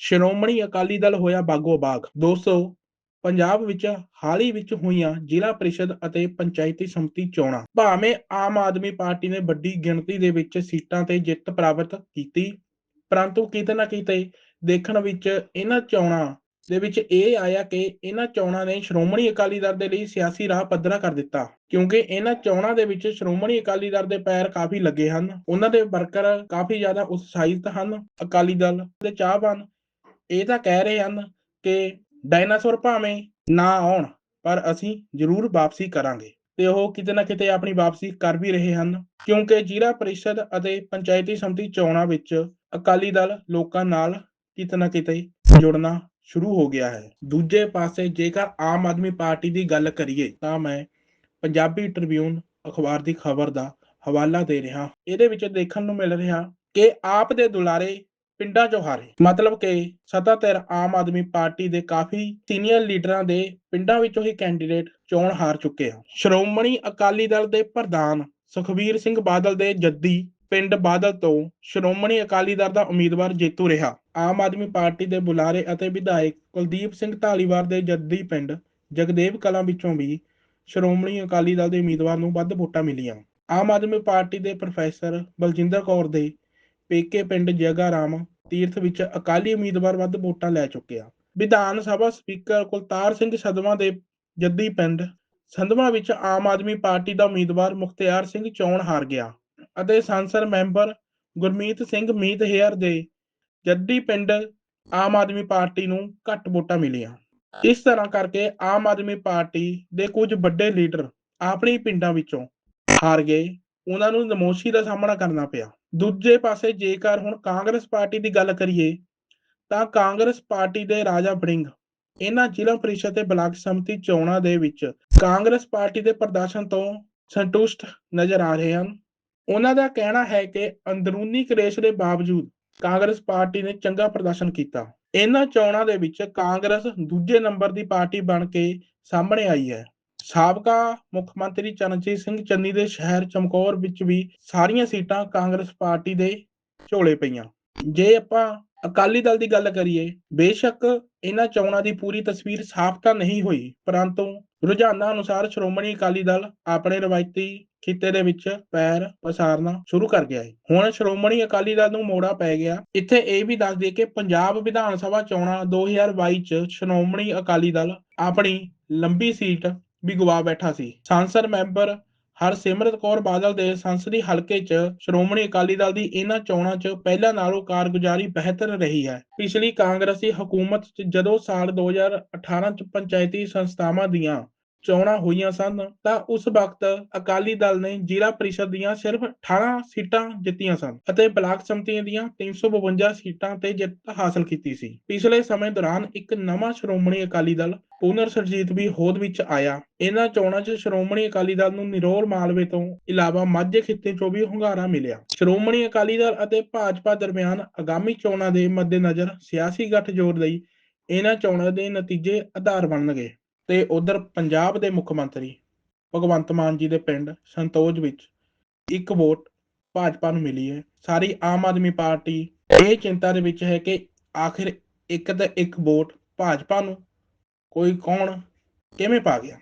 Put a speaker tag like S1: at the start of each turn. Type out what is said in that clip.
S1: ਸ਼੍ਰੋਮਣੀ ਅਕਾਲੀ ਦਲ ਹੋਇਆ ਬਾਗੋ ਬਾਗ। ਦੋਸਤੋ ਪੰਜਾਬ ਵਿੱਚ ਹਾਲ ਹੀ ਵਿੱਚ ਹੋਈਆਂ ਜ਼ਿਲ੍ਹਾ ਪ੍ਰੀਸ਼ਦ ਅਤੇ ਪੰਚਾਇਤੀ ਸਮਿਤੀ ਚੋਣਾਂ। ਭਾਵੇਂ ਆਮ ਆਦਮੀ ਪਾਰਟੀ ਨੇ ਵੱਡੀ ਗਿਣਤੀ ਦੇ ਵਿੱਚ ਸੀਟਾਂ ਤੇ ਜਿੱਤ ਪ੍ਰਾਪਤ ਕੀਤੀ, ਪਰੰਤੂ ਕਿਤੇ ਨਾ ਕਿਤੇ ਦੇਖਣ ਵਿੱਚ ਇਹਨਾਂ ਚੋਣਾਂ ਦੇ ਵਿੱਚ ਇਹ ਆਇਆ ਕਿ ਇਹਨਾਂ ਚੋਣਾਂ ਨੇ ਸ਼੍ਰੋਮਣੀ ਅਕਾਲੀ ਦਲ ਦੇ ਲਈ ਸਿਆਸੀ ਰਾਹ ਪੱਧਰਾ ਕਰ ਦਿੱਤਾ। ਕਿਉਂਕਿ ਇਹਨਾਂ ਚੋਣਾਂ ਦੇ ਵਿੱਚ ਸ਼੍ਰੋਮਣੀ ਅਕਾਲੀ ਦਲ ਦੇ ਪੈਰ ਕਾਫੀ ਲੱਗੇ ਹਨ। ਉਹਨਾਂ ਦੇ ਵਰਕਰ ਕਾਫੀ ਜ਼ਿਆਦਾ ਉਤਸ਼ਾਹਿਤ ਹਨ। ਅਕਾਲੀ ਦਲ ਦੇ ਚਾਹਵਾਨ ਇਹ ਤਾਂ ਕਹਿ ਰਹੇ ਹਨ ਕਿ ਡਾਇਨਾਸੌਰ ਭਾਵੇਂ ਨਾ ਆਉਣ, ਪਰ ਅਸੀਂ ਜ਼ਰੂਰ ਵਾਪਸੀ ਕਰਾਂਗੇ। ਤੇ ਉਹ ਕਿਤੇ ਨਾ ਕਿਤੇ ਆਪਣੀ ਵਾਪਸੀ ਕਰ ਵੀ ਰਹੇ ਹਨ, ਕਿਉਂਕਿ ਜ਼ਿਲ੍ਹਾ ਪ੍ਰੀਸ਼ਦ ਅਤੇ ਪੰਚਾਇਤੀ ਸਮਿਤੀ ਚੋਣਾਂ ਵਿੱਚ ਅਕਾਲੀ ਦਲ ਲੋਕਾਂ ਨਾਲ ਕਿਤੇ ਨਾ ਕਿਤੇ ਜੁੜਨਾ ਸ਼ੁਰੂ ਹੋ ਗਿਆ ਹੈ। ਦੂਜੇ ਪਾਸੇ ਜੇਕਰ ਆਮ ਆਦਮੀ ਪਾਰਟੀ ਦੀ ਗੱਲ ਕਰੀਏ, ਤਾਂ ਮੈਂ ਪੰਜਾਬੀ ਟ੍ਰਿਬਿਊਨ ਅਖਬਾਰ ਦੀ ਖਬਰ ਦਾ ਹਵਾਲਾ ਦੇ ਰਿਹਾ। ਇਹਦੇ ਵਿੱਚ ਦੇਖਣ ਨੂੰ ਮਿਲ ਰਿਹਾ ਕਿ ਆਪ ਦੇ ਦੁਲਾਰੇ ਪਿੰਡਾਂ ਚੋਂ ਹਾਰੇ। ਮਤਲਬ ਕਿ ਸੱਤਾਧਿਰ ਆਮ ਆਦਮੀ ਪਾਰਟੀ ਦੇ ਕਾਫੀ ਸੀਨੀਅਰ ਲੀਡਰਾਂ ਦੇ ਪਿੰਡਾਂ ਵਿੱਚੋਂ ਹੀ ਕੈਂਡੀਡੇਟ ਚੋਣ ਹਾਰ ਚੁੱਕੇ ਹਨ। ਸ਼੍ਰੋਮਣੀ ਅਕਾਲੀ ਦਲ ਦੇ ਪ੍ਰਧਾਨ ਸੁਖਬੀਰ ਸਿੰਘ ਬਾਦਲ ਦੇ ਜੱਦੀ ਪਿੰਡ ਬਾਦਲ ਤੋਂ ਸ਼੍ਰੋਮਣੀ ਅਕਾਲੀ ਦਲ ਦਾ ਉਮੀਦਵਾਰ ਜੇਤੂ ਰਿਹਾ। ਆਮ ਆਦਮੀ ਪਾਰਟੀ ਦੇ ਬੁਲਾਰੇ ਅਤੇ ਵਿਧਾਇਕ ਕੁਲਦੀਪ ਸਿੰਘ ਢਾਲੀਵਾਲ ਦੇ ਜੱਦੀ ਪਿੰਡ ਜਗਦੇਵ ਕਲਾਂ ਵਿੱਚੋਂ ਵੀ ਸ਼੍ਰੋਮਣੀ ਅਕਾਲੀ ਦਲ ਦੇ ਉਮੀਦਵਾਰ ਨੂੰ ਵੱਧ ਵੋਟਾਂ ਮਿਲੀਆਂ। ਆਮ ਆਦਮੀ ਪਾਰਟੀ ਦੇ ਪ੍ਰੋਫੈਸਰ ਬਲਜਿੰਦਰ ਕੌਰ ਦੇ ਪੇਕੇ ਪਿੰਡ ਜਗਾ ਰਾਮ ਤੀਰਥ ਵਿੱਚ ਅਕਾਲੀ ਉਮੀਦਵਾਰ ਵੱਧ ਵੋਟਾਂ ਲੈ ਚੁੱਕਿਆ ਵਿਧਾਨ ਸਭਾ ਸਪੀਕਰ ਕੁਲਤਾਰ ਸਿੰਘ ਸਦਮਾ ਦੇ ਜੱਦੀ ਪਿੰਡ ਸੰਧਵਾ ਵਿੱਚ ਆਮ ਆਦਮੀ ਪਾਰਟੀ ਦਾ ਉਮੀਦਵਾਰ ਮੁਖਤਿਆਰ ਸਿੰਘ ਚੋਣ ਹਾਰ ਗਿਆ ਅਤੇ ਸੰਸਦ ਮੈਂਬਰ ਗੁਰਮੀਤ ਸਿੰਘ ਮੀਤ ਹੇਅਰ ਦੇ ਜੱਦੀ ਪਿੰਡ ਆਮ ਆਦਮੀ ਪਾਰਟੀ ਨੂੰ ਘੱਟ ਵੋਟਾਂ ਮਿਲੀਆਂ। ਇਸ ਤਰ੍ਹਾਂ ਕਰਕੇ ਆਮ ਆਦਮੀ ਪਾਰਟੀ ਦੇ ਕੁਝ ਵੱਡੇ ਲੀਡਰ ਆਪਣੀ ਪਿੰਡਾਂ ਵਿੱਚੋਂ ਹਾਰ ਗਏ। ਉਹਨਾਂ ਨੂੰ ਨਮੋਸ਼ੀ ਦਾ ਸਾਹਮਣਾ ਕਰਨਾ ਪਿਆ। ਦੂਜੇ ਪਾਸੇ ਜੇਕਰ ਹੁਣ ਕਾਂਗਰਸ ਪਾਰਟੀ ਦੀ ਗੱਲ ਕਰੀਏ, ਤਾਂ ਕਾਂਗਰਸ ਪਾਰਟੀ ਦੇ ਰਾਜਾ ਬੜਿੰਗ ਇਹਨਾਂ ਜ਼ਿਲ੍ਹਾ ਪ੍ਰੀਸ਼ਦ ਤੇ ਬਲਾਕ ਸਮਿਤੀ ਚੋਣਾਂ ਦੇ ਵਿੱਚ ਕਾਂਗਰਸ ਪਾਰਟੀ ਦੇ ਪ੍ਰਦਰਸ਼ਨ ਤੋਂ ਸੰਤੁਸ਼ਟ ਨਜ਼ਰ ਆ ਰਹੇ ਹਨ। ਉਹਨਾਂ ਦਾ ਕਹਿਣਾ ਹੈ ਕਿ ਅੰਦਰੂਨੀ ਕਲੇਸ਼ ਦੇ ਬਾਵਜੂਦ ਕਾਂਗਰਸ ਪਾਰਟੀ ਨੇ ਚੰਗਾ ਪ੍ਰਦਰਸ਼ਨ ਕੀਤਾ। ਇਹਨਾਂ ਚੋਣਾਂ ਦੇ ਵਿੱਚ ਕਾਂਗਰਸ ਦੂਜੇ ਨੰਬਰ ਦੀ ਪਾਰਟੀ ਬਣ ਕੇ ਸਾਹਮਣੇ ਆਈ ਹੈ। ਸਾਬਕਾ ਮੁੱਖ ਮੰਤਰੀ ਚਰਨਜੀਤ ਸਿੰਘ ਚੰਨੀ ਦੇ ਸ਼ਹਿਰ ਚਮਕੌਰ ਵਿੱਚ ਵੀ ਸਾਰੀਆਂ ਸੀਟਾਂ ਕਾਂਗਰਸ ਪਾਰਟੀ ਦੇ ਝੋਲੇ ਪਈਆਂ। ਜੇ ਆਪਾਂ ਅਕਾਲੀ ਦਲ ਦੀ ਗੱਲ ਕਰੀਏ, ਬੇਸ਼ੱਕ ਇਹਨਾਂ ਚੋਣਾਂ ਦੀ ਪੂਰੀ ਤਸਵੀਰ ਸਾਫ਼ ਤਾਂ ਨਹੀਂ ਹੋਈ, ਪਰੰਤੂ ਰੁਝਾਨਾਂ ਅਨੁਸਾਰ ਸ਼੍ਰੋਮਣੀ ਅਕਾਲੀ ਦਲ ਆਪਣੇ ਰਵਾਇਤੀ ਖਿੱਤੇ ਦੇ ਵਿੱਚ ਪੈਰ ਪਸਾਰਨਾ ਸ਼ੁਰੂ ਕਰ ਗਿਆ ਹੈ ਹੁਣ ਸ਼੍ਰੋਮਣੀ ਅਕਾਲੀ ਦਲ ਨੂੰ ਮੋੜਾ ਪੈ ਗਿਆ। ਇੱਥੇ ਇਹ ਵੀ ਦੱਸ ਦਈਏ ਕਿ ਪੰਜਾਬ ਵਿਧਾਨ ਸਭਾ ਚੋਣਾਂ 2022 ਚ ਸ਼੍ਰੋਮਣੀ ਅਕਾਲੀ ਦਲ ਆਪਣੀ ਲੰਬੀ ਸੀਟ ਵੀ ਗਵਾ ਬੈਠਾ ਸੀ। ਸੰਸਦ ਮੈਂਬਰ ਹਰਸਿਮਰਤ ਕੌਰ ਬਾਦਲ ਦੇ ਸੰਸਦੀ ਹਲਕੇ 'ਚ ਸ਼੍ਰੋਮਣੀ ਅਕਾਲੀ ਦਲ ਦੀ ਇਹਨਾਂ ਚੋਣਾਂ 'ਚ ਪਹਿਲਾਂ ਨਾਲੋਂ ਕਾਰਗੁਜ਼ਾਰੀ ਬਿਹਤਰ ਰਹੀ ਹੈ। ਪਿਛਲੀ ਕਾਂਗਰਸੀ ਹਕੂਮਤ 'ਚ ਜਦੋਂ ਸਾਲ 2018 'ਚ ਪੰਚਾਇਤੀ ਸੰਸਥਾਵਾਂ ਦੀਆਂ ਚੋਣਾਂ ਹੋਈਆਂ ਸਨ, ਤਾਂ ਉਸ ਵਕਤ ਅਕਾਲੀ ਦਲ ਨੇ ਜ਼ਿਲ੍ਹਾ ਪ੍ਰੀਸ਼ਦ ਦੀਆਂ ਸਿਰਫ 18 ਸੀਟਾਂ ਜਿੱਤੀਆਂ ਸਨ ਅਤੇ ਬਲਾਕ ਸੰਮਤੀਆਂ ਦੀਆਂ 352 ਸੀਟਾਂ ਤੇ ਜਿੱਤ ਹਾਸਲ ਕੀਤੀ ਸੀ। ਪਿਛਲੇ ਸਮੇਂ ਦੌਰਾਨ ਇੱਕ ਨਵਾਂ ਸ਼੍ਰੋਮਣੀ ਅਕਾਲੀ ਦਲ ਪੁਨਰ ਸਰਜੀਤ ਵੀ ਹੋਂਦ ਵਿੱਚ ਆਇਆ। ਇਹਨਾਂ ਚੋਣਾਂ 'ਚ ਸ਼੍ਰੋਮਣੀ ਅਕਾਲੀ ਦਲ ਨੂੰ ਨਿਰੋਲ ਮਾਲਵੇ ਤੋਂ ਇਲਾਵਾ ਮਾਝੇ ਖਿੱਤੇ 'ਚੋਂ ਵੀ ਹੁੰਗਾਰਾ ਮਿਲਿਆ। ਸ਼੍ਰੋਮਣੀ ਅਕਾਲੀ ਦਲ ਅਤੇ ਭਾਜਪਾ ਦਰਮਿਆਨ ਆਗਾਮੀ ਚੋਣਾਂ ਦੇ ਮੱਦੇਨਜ਼ਰ ਸਿਆਸੀ ਗੱਠਜੋੜ ਲਈ ਇਹਨਾਂ ਚੋਣਾਂ ਦੇ ਨਤੀਜੇ ਆਧਾਰ ਬਣਨਗੇ। ਤੇ ਉਧਰ ਪੰਜਾਬ ਦੇ ਮੁੱਖ ਮੰਤਰੀ ਭਗਵੰਤ ਮਾਨ ਜੀ ਦੇ ਪਿੰਡ ਸੰਤੋਜ ਵਿੱਚ ਇੱਕ ਵੋਟ ਭਾਜਪਾ ਨੂੰ ਮਿਲੀ ਹੈ। ਸਾਰੀ ਆਮ ਆਦਮੀ ਪਾਰਟੀ ਇਹ ਚਿੰਤਾ ਦੇ ਵਿੱਚ ਹੈ ਕਿ ਆਖਿਰ ਇੱਕ ਤਾਂ ਇੱਕ ਵੋਟ ਭਾਜਪਾ ਨੂੰ ਕੋਈ ਕੌਣ ਕਿਵੇਂ ਪਾ ਗਿਆ?